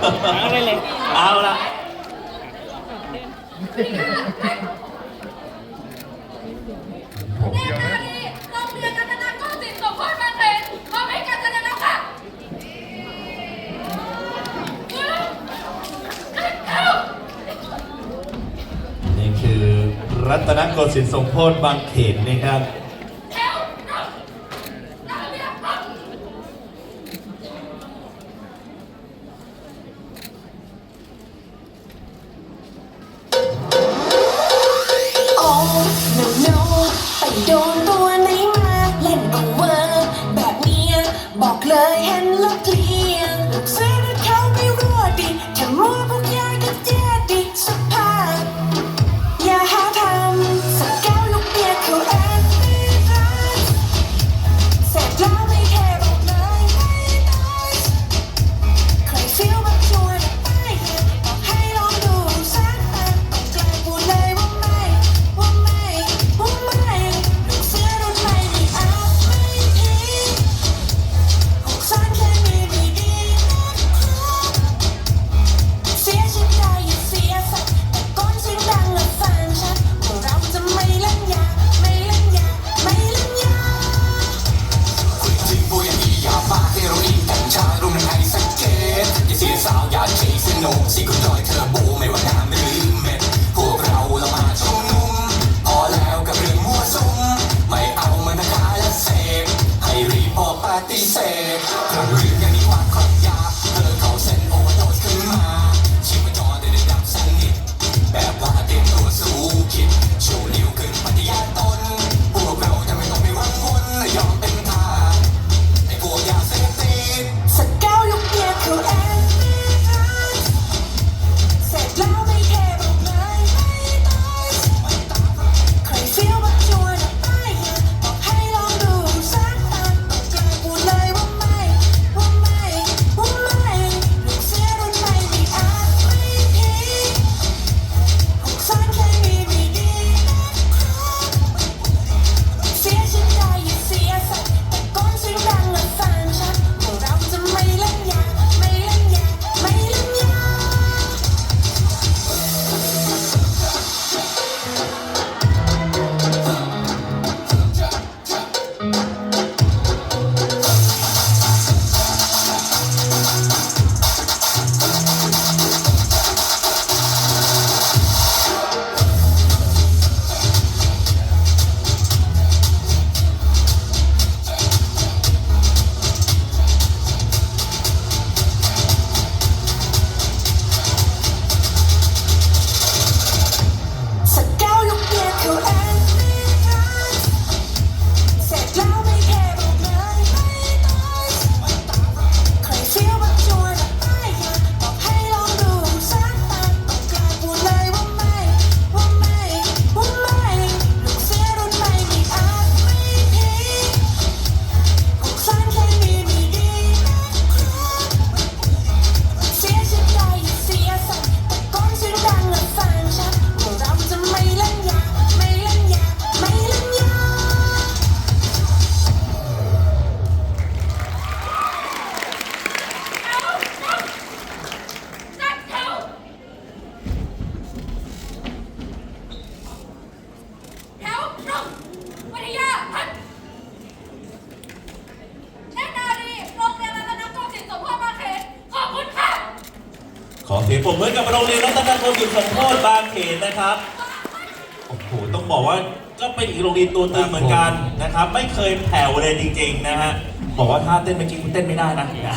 เอาลยเละยนี่อาเะคือรัตนโกสินทร์สมโพธิบางเขนนะครับ Marco. อเสียงปรบมือกับโรงเรียนรัตนโกสินทร์สมโพธิบางเขนนะครับ โอ้โห ต้องบอกว่าก็เป็นอีกโรงเรียนตัวตึงเหมือนกันนะครับ ไม่เคยแผ่วเลยจริงๆนะฮะ บอกว่าถ้าเต้นเมื่อกี้คุณเต้นไม่ได้นะเห็นแล้ว